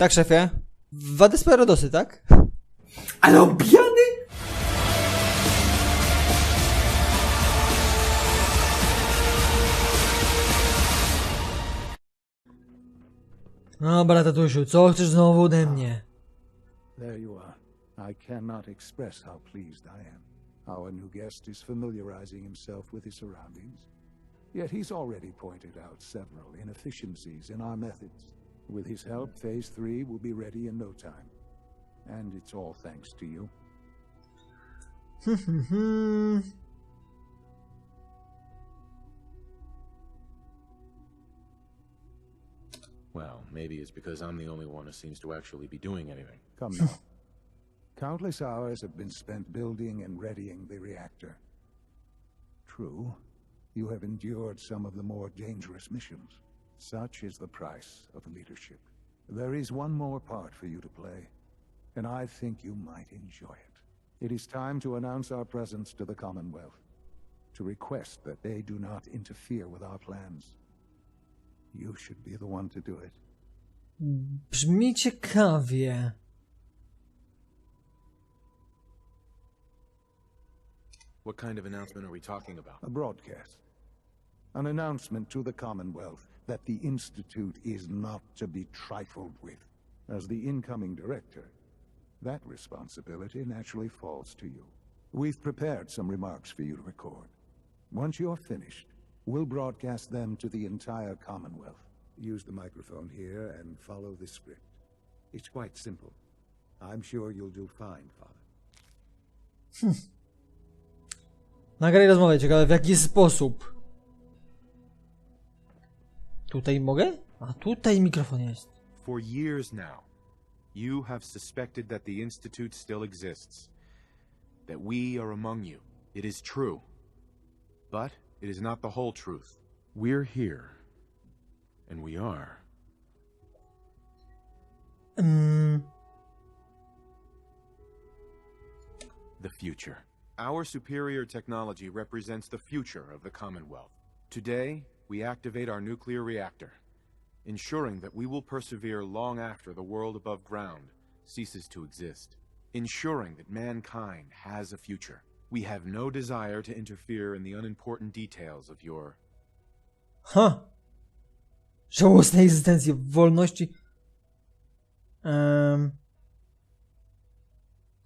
Tak, szefie? Wady Sperodosy, tak? Ale on pijany? Dobra, tatusiu, co chcesz znowu ode mnie? There you are. I cannot express how pleased I am. Our new guest is familiarizing himself with his surroundings. Yet he's already pointed out several inefficiencies in our methods. With his help, Phase 3 will be ready in no time. And it's all thanks to you. Well, maybe it's because I'm the only one who seems to actually be doing anything. Come now. Countless hours have been spent building and readying the reactor. True, you have endured some of the more dangerous missions. Such is the price of leadership. There is one more part for you to play, and I think you might enjoy it. It is time to announce our presence to the Commonwealth, to request that they do not interfere with our plans. You should be the one to do it. Brzmi ciekawie. What kind of announcement are we talking about? A broadcast. An announcement to the Commonwealth that the Institute is not to be trifled with. As the incoming director, that responsibility naturally falls to you. We've prepared some remarks for you to record. Once you're finished, we'll broadcast them to the entire Commonwealth. Use the microphone here and follow the script. It's quite simple. I'm sure you'll do fine, Father. Hmm. Nagraj rozmowę, ciekawe w jaki sposób. Tutaj mogę? A tutaj mikrofon jest. For years now, you have suspected that the Institute still exists. That we are among you. It is true. But it is not the whole truth. We're here. And we are. Mm, the future. Our superior technology represents the future of the Commonwealth. Today, we activate our nuclear reactor, ensuring that we will persevere long after the world above ground ceases to exist, ensuring that mankind has a future. We have no desire to interfere in the unimportant details of your ha! Żałosnej egzystencji, wolności. Em,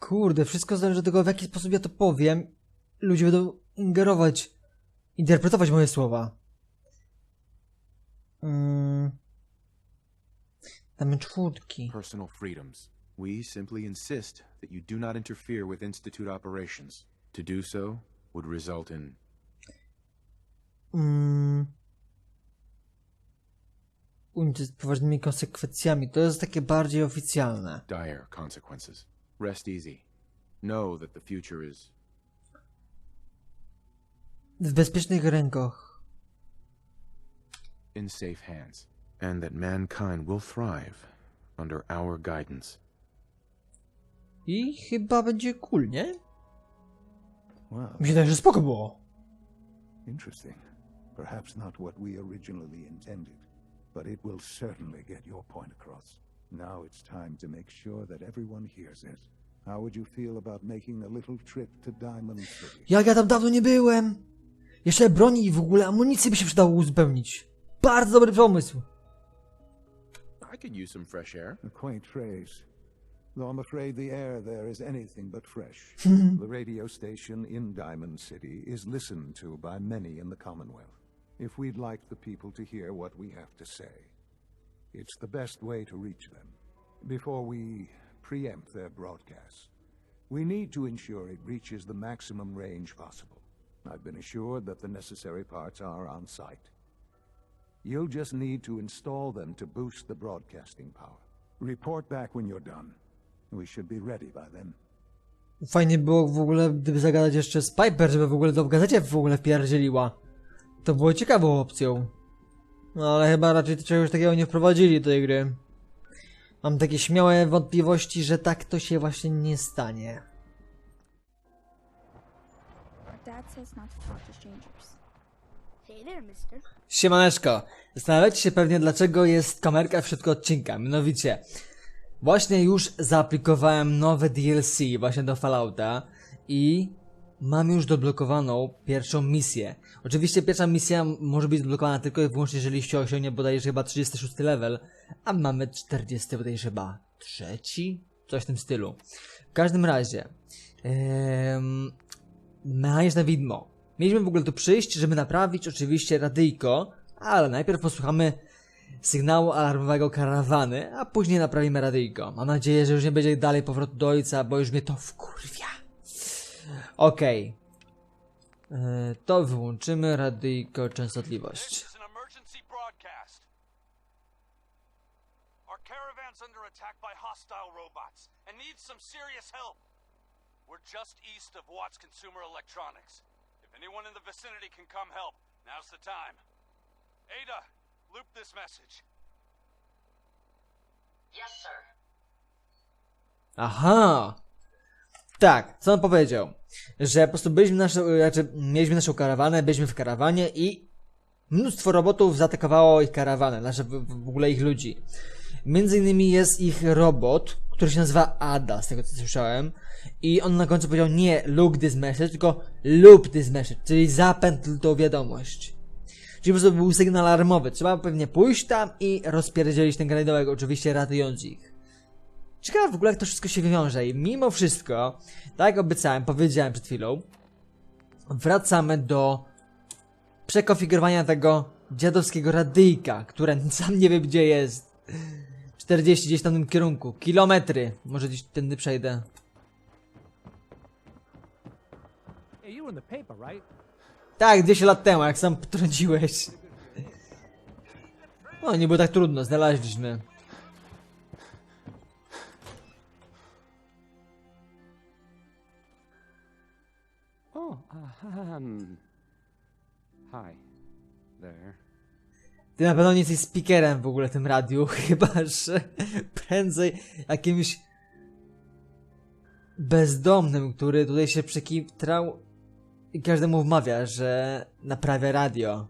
kurde, wszystko zależy od tego, w jaki sposób ja to powiem. Ludzie będą ingerować, interpretować moje słowa. Mm. Damy czwórki. personal freedoms. We simply insist that you do not interfere with Institute operations. To do so would result in Mm. Z poważnymi konsekwencjami. To jest takie bardziej oficjalne. dire consequences. Rest easy. Know that the future is W bezpiecznych rękach. In safe hands, and that mankind will thrive under our guidance. I chyba będzie cool, nie? Wow. Mi się wydaje, że spoko było. Interesting. Perhaps not what we originally intended, but it will certainly get your point across. Now it's time to make sure that everyone hears it. How would you feel about making a little trip to Diamond City? Jak ja tam dawno nie byłem. Jeszcze broni i w ogóle amunicji by się przydało uzupełnić. Bardzo dobry pomysł. I could use some fresh air. A quaint phrase. Though I'm afraid the air there is anything but fresh. the radio station in Diamond City is listened to by many in the Commonwealth. If we'd like the people to hear what we have to say, it's the best way to reach them. Before we preempt their broadcasts, we need to ensure it reaches the maximum range possible. I've been assured that the necessary parts are on site. You'll just need to install them to boost the broadcasting power. Report back when you're done. We should be ready by then. Fajnie było w ogóle, gdyby zagadać jeszcze z Piper, żeby w ogóle to w gazecie w ogóle wpierdzieliła. To było ciekawą opcją. No ale chyba raczej czegoś takiego nie wprowadzili do tej gry. Mam takie śmiałe wątpliwości, że tak to się właśnie nie stanie. Dad says not to talk to strangers. Siemaneczko, zastanawiacie się pewnie dlaczego jest kamerka w środku odcinka, mianowicie Właśnie już zaaplikowałem nowe DLC właśnie do Fallouta i mam już doblokowaną pierwszą misję. Oczywiście pierwsza misja może być zblokowana tylko i wyłącznie jeżeli się osiągnie bodajże chyba 36 level, a mamy 40 bodajże chyba trzeci? Coś w tym stylu. W każdym razie, em, mechaniczne widmo. Mieliśmy w ogóle tu przyjść, żeby naprawić oczywiście radyjko, ale najpierw posłuchamy sygnału alarmowego karawany, a później naprawimy radyjko. Mam nadzieję, że już nie będzie dalej powrotu do ojca, bo już mnie to wkurwia. Okej. E, To wyłączymy radyjko częstotliwość. Under. We're just east of Watts Consumer Electronics. Anyone in the vicinity can come help, now's the time. Ada, loop this message. Yes, sir. Aha! Tak, co on powiedział? Że po prostu byliśmy naszą, znaczy mieliśmy naszą karawanę, byliśmy w karawanie i mnóstwo robotów zaatakowało ich karawanę, znaczy w, w ogóle ich ludzi. Między innymi jest ich robot, który się nazywa Ada, z tego co słyszałem. I on na końcu powiedział nie look this message, tylko loop this message, czyli zapętl tą wiadomość. Czyli po prostu był sygnał alarmowy. Trzeba pewnie pójść tam i rozpierdzielić ten grajdołek, oczywiście ratując ich. Ciekawe w ogóle jak to wszystko się wiąże i mimo wszystko, tak jak obiecałem, powiedziałem przed chwilą, wracamy do przekonfigurowania tego dziadowskiego radyjka, które sam nie wiem gdzie jest. 40 gdzieś tam w tym kierunku, kilometry, może gdzieś tędy przejdę. Tak, 200 lat temu, jak sam potrąciłeś. No, nie było tak trudno, znaleźliśmy. Oh, um. Hi. There. Ty na pewno nie jesteś speakerem w ogóle w tym radiu, chyba że prędzej jakimś bezdomnym, który tutaj się przekitrał i każdemu wmawia, że naprawia radio.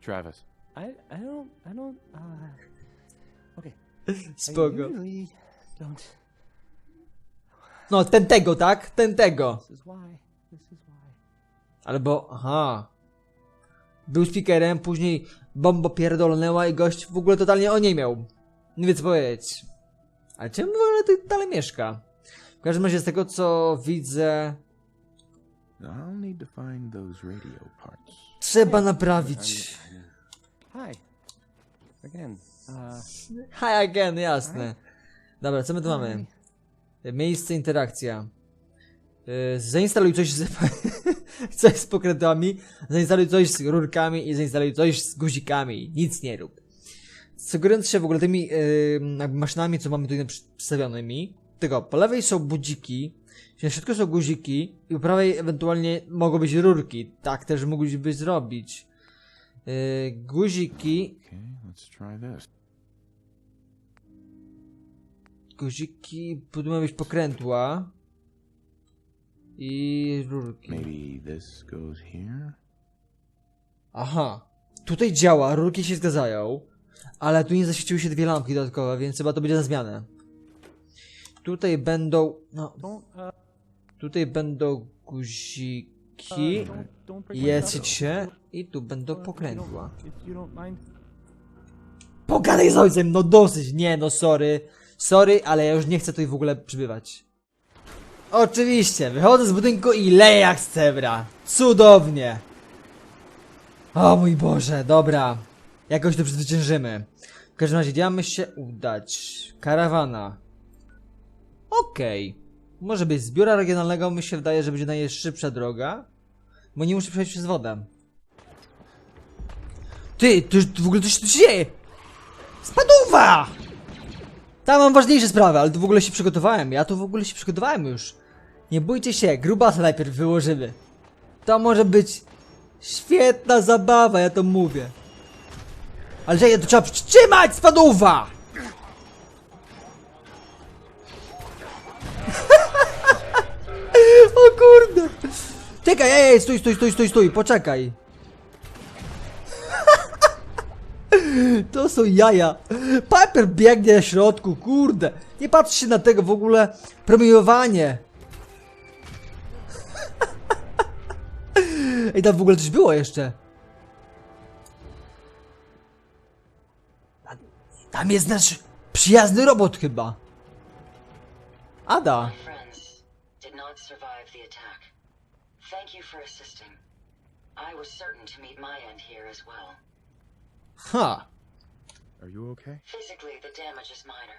Travis. I I don't I don't uh okay. I Spoko. usually don't No, ten tego, tak? Ten tego. this is why. This is why. Albo, aha. Był speakerem, później bomba pierdolnęła i gość w ogóle totalnie o nie miał. Nie wie co powiedzieć. Ale czemu w ogóle tu dalej mieszka? W każdym razie z tego co widzę, trzeba naprawić. Hi. Again. Uh Hi again, jasne. Dobra, co my tu mamy? Miejsce, interakcja. Yy, zainstaluj coś z, coś z pokrętłami, zainstaluj coś z rurkami i zainstaluj coś z guzikami. Nic nie rób. Sugerując się w ogóle tymi yy, maszynami, co mamy tutaj przedstawionymi, tylko po lewej są budziki, na środku są guziki i po prawej ewentualnie mogą być rurki. Tak też mogliby zrobić. Yy, guziki. Guziki powinny być pokrętła. I rurki. Maybe this goes here? Aha. Tutaj działa, rurki się zgadzają. Ale tu nie zaświeciły się dwie lampki dodatkowe, więc chyba to będzie na zmianę. Tutaj będą. No. Tutaj będą guziki. Jest się. I tu będą pokrętła. Pogadaj z ojcem, no dosyć. Nie, no sorry. Sorry, ale ja już nie chcę tutaj w ogóle przybywać. Oczywiście, wychodzę z budynku i leję jak z cebra. Cudownie. O mój Boże, dobra. Jakoś to przezwyciężymy. W każdym razie, gdzie mamy się udać? Karawana. Okej. Może być z biura regionalnego, mi się wydaje, że będzie najszybsza droga. Bo nie muszę przejść przez wodę. Ty, to, to w ogóle coś tu się dzieje! Spaduwa! Tam mam ważniejsze sprawy, ale tu w ogóle się przygotowałem. Ja tu w ogóle się przygotowałem już. Nie bójcie się, grubasa najpierw wyłożymy. To może być świetna zabawa, ja to mówię. Ale że ja to trzeba przytrzymać, spaduwa! o kurde! Czekaj, ej, ej, stój, stój, stój, stój, stój, poczekaj. To są jaja. Piper biegnie na środku, kurde. Nie patrzcie na tego w ogóle premiowanie. Ej, tam w ogóle coś było jeszcze. Tam- jest nasz przyjazny robot chyba. Ada. Ha. Are you okay? Physically, the damage is minor,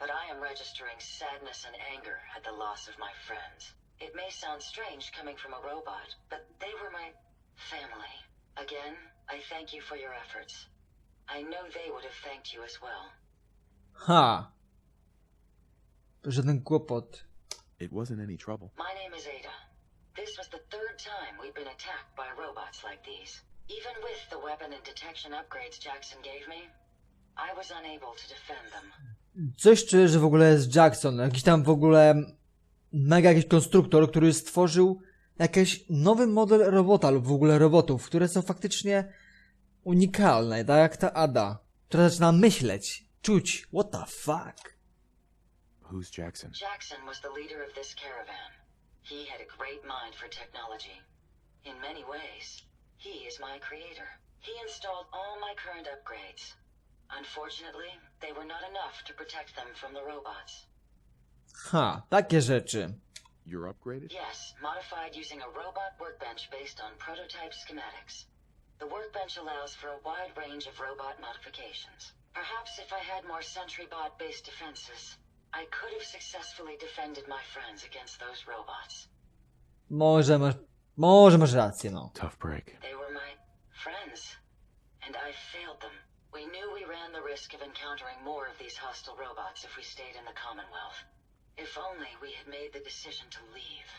but I am registering sadness and anger at the loss of my friends. It may sound strange coming from a robot, but they were my family. Again, I thank you for your efforts. I know they would have thanked you as well. Ha. Żaden kłopot. It wasn't any trouble. My name is Ada. This was the third time we've been attacked by robots like these. Even with the weapon and detection upgrades Jackson gave me, I was unable to defend them. Coś czuję, że w ogóle jest Jackson. Jakiś tam w ogóle mega jakiś konstruktor, który stworzył jakiś nowy model robota lub w ogóle robotów, które są faktycznie unikalne, tak jak ta Ada, która zaczyna myśleć, czuć, what the fuck. Who's Jackson? Jackson was the leader of this caravan. He had a great mind for technology. In many ways, he is my creator. He installed all my current upgrades. Unfortunately, they were not enough to protect them from the robots. Ha, takie rzeczy. You're upgraded? Yes, modified using a robot workbench based on prototype schematics. The workbench allows for a wide range of robot modifications. Perhaps if I had more sentry bot based defenses, I could have successfully defended my friends against those robots. Może masz, może masz rację, no. Tough break. They were my friends, and I failed them. We knew we ran the risk of encountering more of these hostile robots if we stayed in the Commonwealth. If only we had made the decision to leave.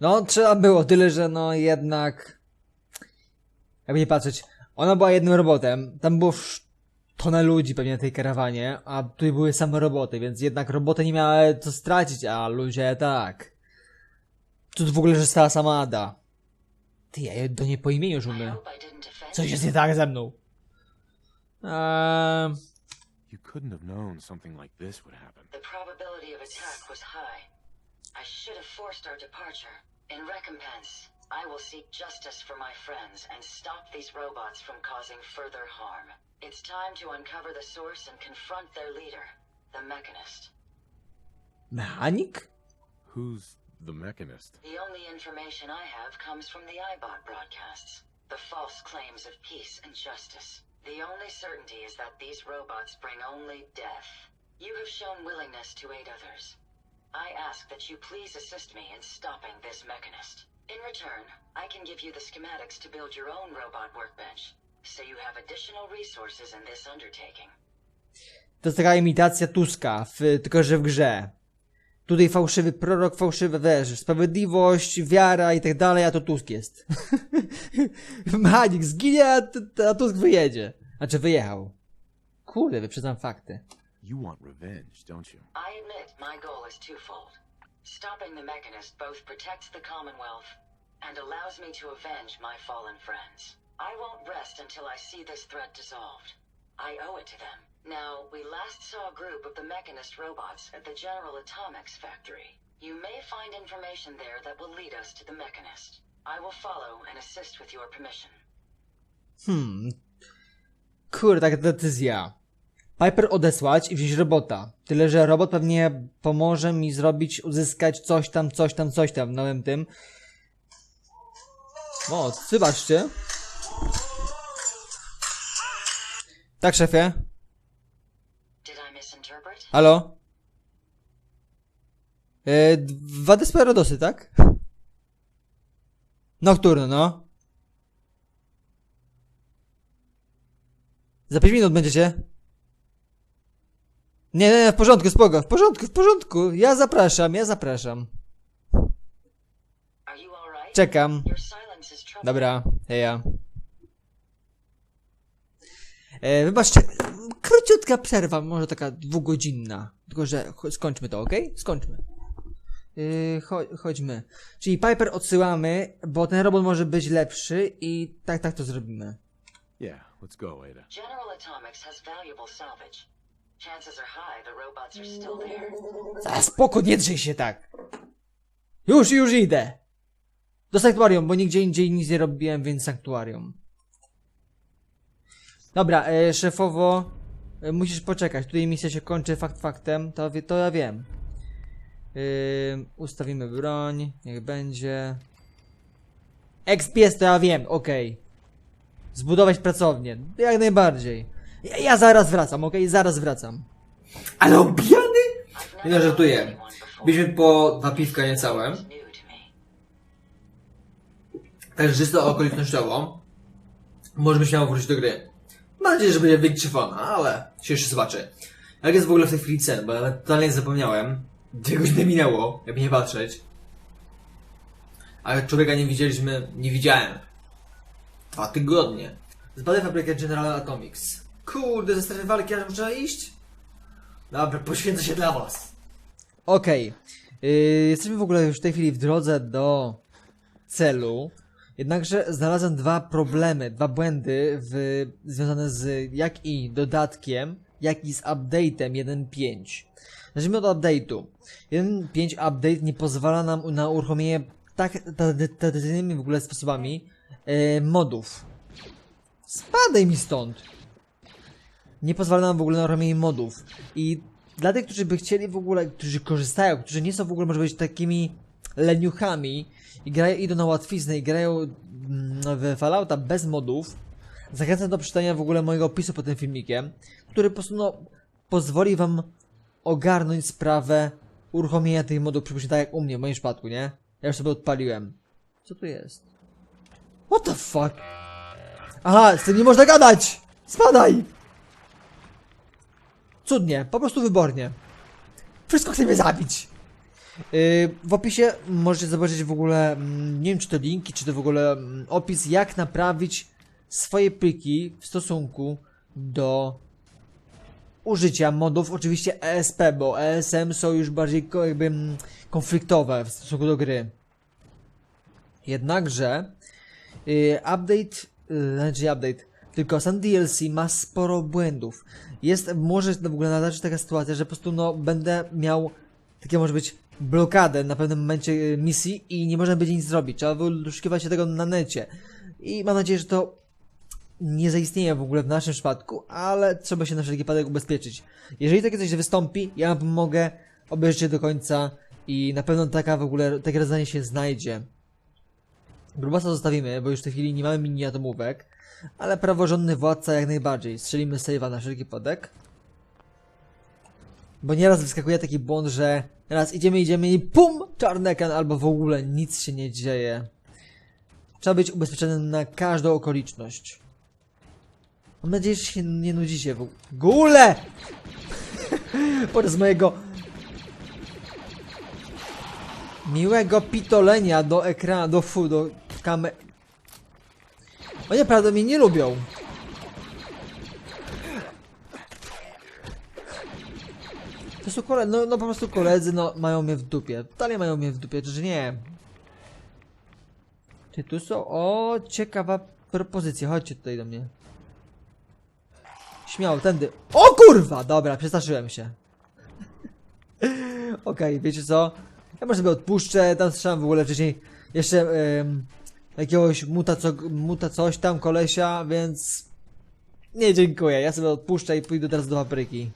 No, trzeba było, tyle że no jednak... Jakby nie patrzeć, ona była jednym robotem, tam było tonę ludzi pewnie na tej karawanie, a tutaj były same roboty, więc jednak roboty nie miały co stracić, a ludzie tak. Tu w ogóle, że stała sama Ada. Ty, ja do niej po imieniu didn't offend Coś jest nie tak ze mną. Eee, couldn't have known something like this would happen. The probability of attack was high. I should have forced our departure. In recompense, I will seek justice for my friends and stop these robots from causing further harm. It's time to uncover the source and confront their leader, the Mechanist. mechanik? Who's the mechanist? The only information I have comes from the iBot broadcasts. The false claims of peace and justice. The only certainty is that these robots bring only death. You have shown willingness to aid others. I ask that you please assist me in stopping this mechanist. In return, I can give you the schematics to build your own robot workbench, so you have additional resources in this undertaking. To jest taka imitacja Tuska, w, tylko że w grze. Tutaj fałszywy prorok, fałszywe wiesz, sprawiedliwość, wiara i tak dalej, a to Tusk jest. Mechanik zginie, a, a Tusk wyjedzie. Znaczy wyjechał. Kurde, wyprzedzam fakty. You want revenge, don't you? I admit my goal is twofold. Stopping the Mechanist both protects the Commonwealth and allows me to avenge my fallen friends. I won't rest until I see this threat dissolved. I owe it to them. Now, we last saw a group of the Mechanist robots at the General Atomics factory. You may find information there that will lead us to the Mechanist. I will follow and assist with your permission. Hmm. Kurde, taka decyzja. Piper odesłać i wziąć robota. Tyle, że robot pewnie pomoże mi zrobić, uzyskać coś tam, coś tam, coś tam w nowym tym. O, wybaczcie. Tak, szefie. Halo? E, dwa Desperadosy, tak? Nocturno, no. Za 5 minut będziecie? Nie, nie, nie, w porządku, spoko, w porządku, w porządku. Ja zapraszam, ja zapraszam. Czekam. Dobra, heja. E, wybaczcie, króciutka przerwa, może taka dwugodzinna. Tylko, że skończmy to, ok? Skończmy. Yy, cho- chodźmy. Czyli Piper odsyłamy, bo ten robot może być lepszy i tak, tak to zrobimy. Yeah, Let's go, Ada. General Atomics has valuable salvage. Chances are high the robots are still there. A spoko, nie drzyj się tak. Już, już idę. Do sanktuarium, bo nigdzie indziej nic nie robiłem, więc sanktuarium. Dobra, e, szefowo, e, musisz poczekać. Tutaj misja się kończy fakt faktem, to, to ja wiem. Yy, ustawimy broń, niech będzie. XPS to ja wiem, okej. Zbudować pracownię, jak najbardziej. Ja, ja zaraz wracam, okej? Zaraz wracam. Ale? I've Nie no, żartuję. Byliśmy po dwa piwka niecałe. Także czysto okolicznościowo możemy śmiało wrócić do gry. Mam nadzieję, że będzie wykrzywiona, ale się jeszcze zobaczy. Jak jest w ogóle w tej chwili cen, bo ja totalnie zapomniałem. Dwie godziny minęło, jakby nie patrzeć. Ale człowieka nie widzieliśmy, nie widziałem. Dwa tygodnie. Zbadaj fabrykę General Atomics. Kurde, ze strefy walki aż muszę iść? Dobra, poświęcę się dla was. Okej. Yy, jesteśmy w ogóle już w tej chwili w drodze do celu. Jednakże znalazłem dwa problemy, dwa błędy w, związane z jak i dodatkiem, jak i z update'em 1.5. Zacznijmy od update'u. 1.5 update nie pozwala nam na uruchomienie tak trady- tradycyjnymi w ogóle sposobami e, modów. Spadaj mi stąd! nie pozwala nam w ogóle na robienie modów. I dla tych, którzy by chcieli w ogóle, którzy korzystają, którzy nie są w ogóle może być takimi leniuchami i grają, idą na łatwiznę i grają mm, w Fallouta bez modów, zachęcam do przeczytania w ogóle mojego opisu pod tym filmikiem, który po prostu no, pozwoli wam ogarnąć sprawę uruchomienia tych modów, przypuśćmy tak jak u mnie, w moim przypadku, nie? Ja już sobie odpaliłem. Co tu jest? What the fuck? Aha, z tym nie można gadać! Spadaj! Cudnie, po prostu wybornie. Wszystko chce mnie zabić. Yy, w opisie możecie zobaczyć w ogóle, mm, nie wiem czy to linki, czy to w ogóle mm, opis, jak naprawić swoje pliki w stosunku do użycia modów, oczywiście ESP, bo ESM są już bardziej jakby mm, konfliktowe w stosunku do gry. Jednakże yy, update, yy, znaczy update, tylko sam DLC ma sporo błędów. Jest, może w ogóle nadarzyć taka sytuacja, że po prostu no będę miał takie może być blokadę na pewnym momencie y, misji i nie można będzie nic zrobić. Trzeba wyszukiwać się tego na necie. I mam nadzieję, że to nie zaistnieje w ogóle w naszym przypadku, ale trzeba się na wszelki wypadek ubezpieczyć. Jeżeli takie coś wystąpi, ja wam pomogę, obejrzyjcie do końca i na pewno taka w ogóle, takie rozwiązanie się znajdzie. Grubasa zostawimy, bo już w tej chwili nie mamy mini atomówek, ale praworządny władca jak najbardziej. Strzelimy save'a na wszelki wypadek. Bo nieraz wyskakuje taki błąd, że raz idziemy, idziemy i pum! Czarny ekran albo w ogóle nic się nie dzieje. Trzeba być ubezpieczonym na każdą okoliczność. Mam nadzieję, że się nie nudzicie w ogóle! Podczas mojego miłego pitolenia do ekranu, do fu, do kamer... Oni naprawdę mnie nie lubią. Są koledzy, no, no po prostu koledzy, no mają mnie w dupie. Dalej mają mnie w dupie, czy nie? Czy tu są? O, ciekawa propozycja, chodźcie tutaj do mnie. Śmiało, tędy. O kurwa! Dobra, przestraszyłem się. Okej, wiecie co? Ja może sobie odpuszczę, tam strzelam w ogóle wcześniej jeszcze em, jakiegoś muta, co, muta coś tam kolesia, więc nie dziękuję, ja sobie odpuszczę i pójdę teraz do fabryki.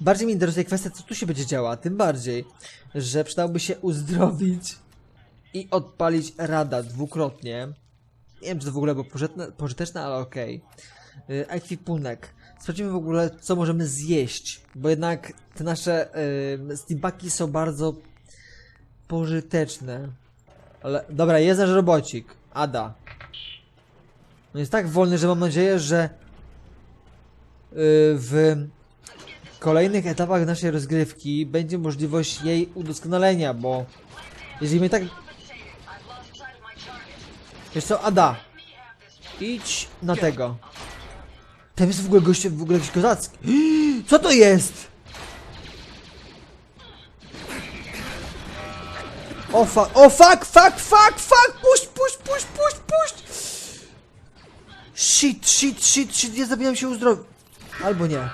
Bardziej mnie interesuje kwestia, co tu się będzie działo, a tym bardziej, że przydałoby się uzdrowić i odpalić rada dwukrotnie. Nie wiem, czy to w ogóle było pożyteczne, ale okej. Okay. Ekwipunek. Sprawdzimy w ogóle, co możemy zjeść, bo jednak te nasze y, steampaki są bardzo pożyteczne. Ale, dobra, jest nasz robocik. Ada. On jest tak wolny, że mam nadzieję, że y, w kolejnych etapach naszej rozgrywki będzie możliwość jej udoskonalenia, bo jeżeli mnie tak... Wiesz co, Ada, idź na tego. Tam jest w ogóle goście, w ogóle jakiś kozacki. Co to jest? O fuck, o fuck, fuck, fuck, fuck, puść, puść, puść, puść, puść! Shit, shit, shit, shit, ja zapomniałem się uzdrowić. Albo nie.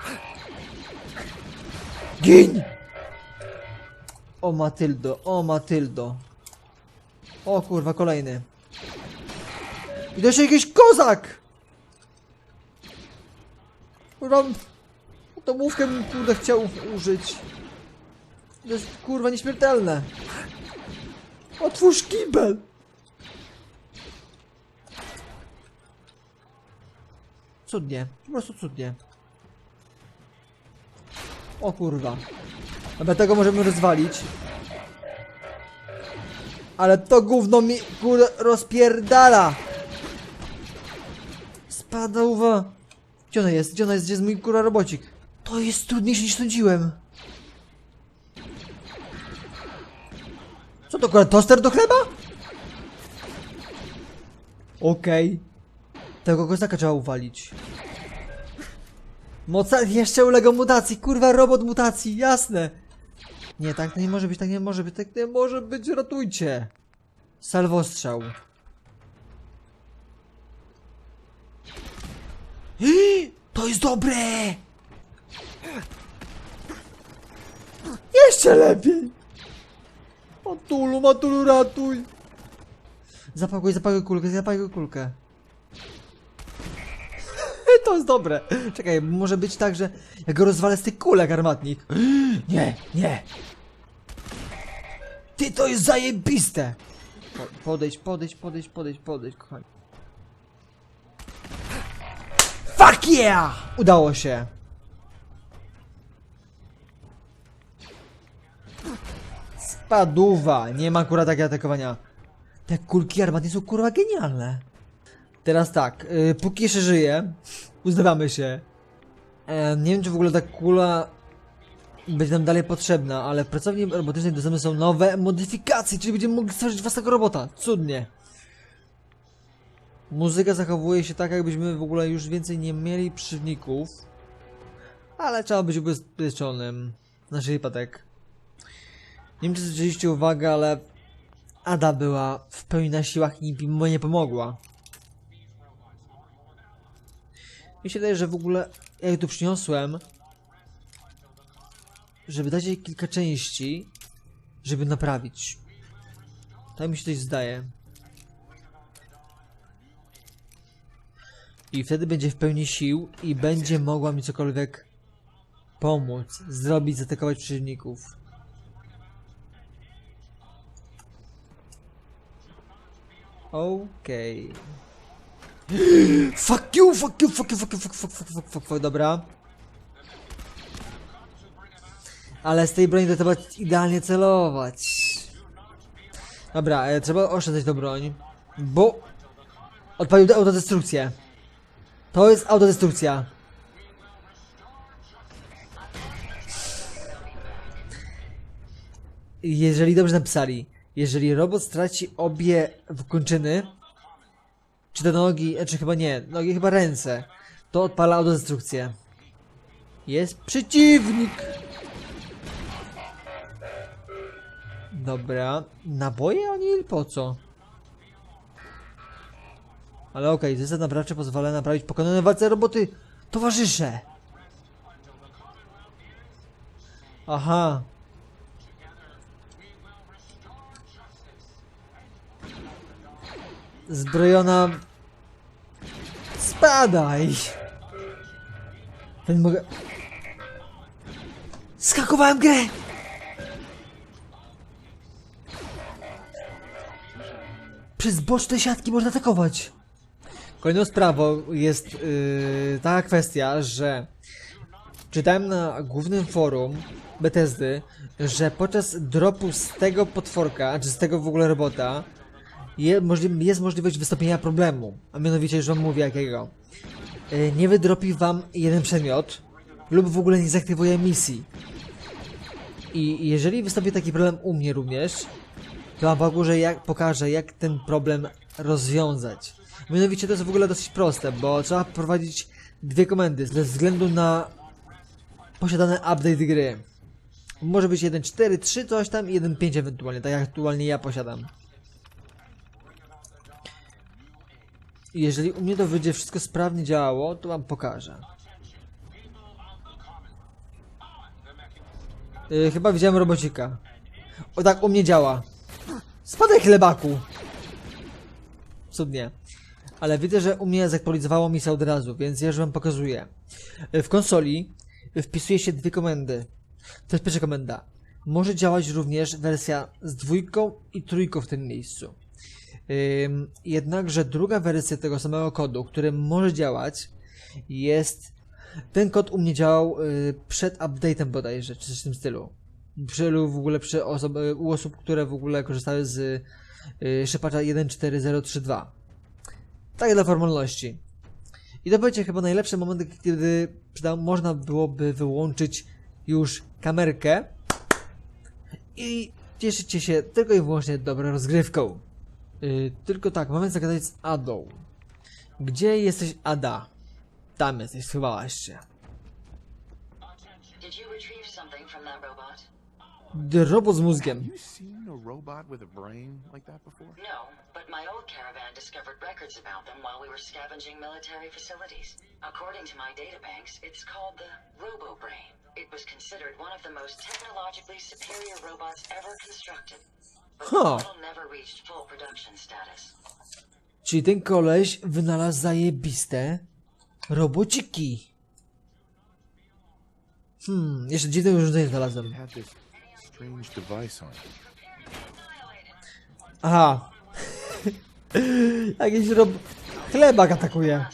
Gin! O Matyldo, o Matyldo. O kurwa, kolejny. I to jakiś kozak! Kurwa, domówkę bym kurde chciał użyć. To jest kurwa nieśmiertelne. Otwórz kibel! Cudnie, po prostu cudnie. O kurwa. Dobra, tego możemy rozwalić. Ale to gówno mi kurde rozpierdala! Spadałwa. Gdzie ona jest? Gdzie ona jest? Gdzie jest mój kurwa robocik? To jest trudniejsze niż sądziłem. Co to kurwa, toster do chleba? Okej. Tego kozaka trzeba uwalić. Moca jeszcze ulega mutacji, kurwa robot mutacji, jasne. Nie, tak nie może być, tak nie może być, tak nie może być, ratujcie. Salwostrzał. To jest dobre! Jeszcze lepiej! Matulu, Matulu, ratuj! Zapakuj, zapakuj kulkę, zapakuj kulkę. To jest dobre. Czekaj, może być tak, że jak go rozwalę z tych kulek armatnik. Nie, nie. Ty, to jest zajebiste. Po- Podejdź, podejdź, podejdź, podejdź, podejdź, kochani. Fuck yeah! Udało się. Spaduwa. Nie ma kurwa takiego atakowania. Te kulki armatnie są kurwa genialne. Teraz tak, y, póki jeszcze żyję, uznawamy się. E, nie wiem, czy w ogóle ta kula będzie nam dalej potrzebna, ale w pracowni robotycznej dostępne są nowe modyfikacje, czyli będziemy mogli stworzyć własnego robota. Cudnie. Muzyka zachowuje się tak, jakbyśmy w ogóle już więcej nie mieli przywników. Ale trzeba być ubezpieczonym. Na nasz wypadek. Nie wiem, czy zwróciliście uwagę, ale Ada była w pełni na siłach i mi nie pomogła. Mi się wydaje, że w ogóle ja je tu przyniosłem, żeby dać jej kilka części, żeby naprawić. Tak mi się coś zdaje. I wtedy będzie w pełni sił i będzie mogła mi cokolwiek pomóc, zrobić, zaatakować przeciwników. Okej. Fuck you, fuck you, fuck you, fuck you, fuck, fuck, fuck, fuck, fuck, fuck, dobra. Ale z tej broni to trzeba idealnie celować. Dobra, e, trzeba oszczędzać tą broń, bo odpalił autodestrukcję. To jest autodestrukcja. Jeżeli dobrze napisali, jeżeli robot straci obie kończyny, czy to nogi, czy chyba nie, nogi chyba ręce, to odpala autodestrukcję. Jest przeciwnik! Dobra, naboje oni po co? Ale okej, zestaw naprawczy pozwala naprawić pokonane walce roboty towarzysze. Aha. Zbrojona... Spadaj! Ten mogę... Skakowałem grę! Przez boczne siatki można atakować. Kolejną sprawą jest yy, taka kwestia, że czytałem na głównym forum Bethesdy, że podczas dropu z tego potworka, czy z tego w ogóle robota, jest możliwość wystąpienia problemu. A mianowicie, już wam mówię jakiego. Yy, nie wydropi wam jeden przedmiot, lub w ogóle nie zaktywuje misji. I jeżeli wystąpi taki problem u mnie również, to wam w ogóle jak, pokażę, jak ten problem rozwiązać. Mianowicie to jest w ogóle dosyć proste, bo trzeba prowadzić dwie komendy ze względu na posiadany update gry. Może być 1.4.3 coś tam i 1.5 ewentualnie, tak jak aktualnie ja posiadam. Jeżeli u mnie to będzie wszystko sprawnie działało, to wam pokażę. Yy, chyba widziałem robocika. O tak, u mnie działa. Spadaj chlebaku! Cudnie. Ale widzę, że u mnie zaktualizowało mi się od razu, więc ja już wam pokazuję. Yy, W konsoli wpisuje się dwie komendy. To jest pierwsza komenda. Może działać również wersja z dwójką i trójką w tym miejscu. Jednakże druga wersja tego samego kodu, który może działać, jest. Ten kod u mnie działał y, przed update'em bodajże, czy coś w tym stylu. Przy, w ogóle przy osob, y, u osób, które w ogóle korzystały z y, szypacza 14032. Tak dla formalności. I to będzie chyba najlepszy moment, kiedy można byłoby wyłączyć już kamerkę i cieszycie się tylko i wyłącznie dobrą rozgrywką. Yy, tylko tak, mamy zagadać z Adą. Gdzie jesteś, Ada? Tam jesteś, schowałaś się. Did you retrieve something from that robot? D- Robot z mózgiem. You seen a robot with a brain like that before? No, but my old caravan discovered records about them while we were scavenging military facilities. According to my databanks, it's called the RoboBrain. It was considered one of the most technologically superior robots ever constructed. But Huh. the model never reached. Czyli ten koleś wynalazł zajebiste robociki. Hmm, jeszcze dziwne urządzenie znalazłem. Aha. Jakiś rob... Chlebak atakuje.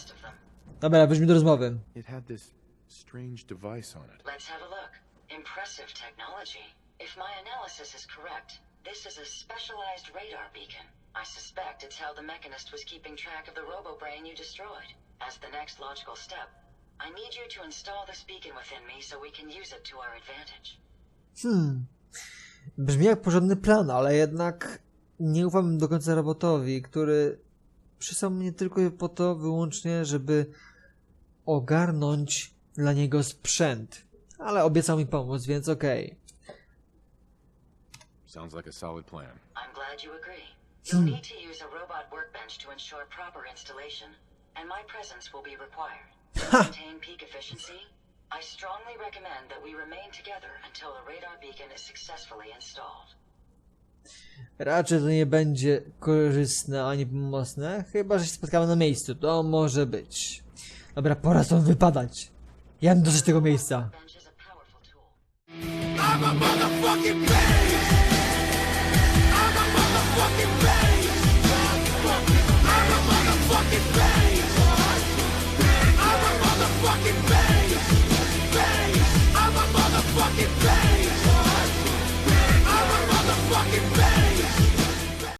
Dobra, wróćmy do rozmowy. It had this strange device on it. Let's have a look. Impressive technology. If my analysis is correct, this is a specialized radar beacon. I suspect it's how the Mechanist was keeping track of the RoboBrain you destroyed. As the next logical step, I need you to install this beacon within me so we can use it to our advantage. Hmm. Brzmi jak porządny plan, ale jednak nie ufam do końca robotowi, który przysłał mnie tylko po to wyłącznie, żeby ogarnąć dla niego sprzęt. Ale obiecał mi pomóc, więc okej. Sounds like a solid plan. I'm glad you agree. You'll need to use a robot workbench to ensure proper installation, and my presence will be required. To maintain peak efficiency, I strongly recommend that we remain together until the radar beacon is successfully installed. Raczej to nie będzie korzystne ani pomocne, chyba że się spotkamy na miejscu. To może być. Dobra, pora stąd wypadać. Ja mam dosyć tego miejsca. I'm a motherfucking babe.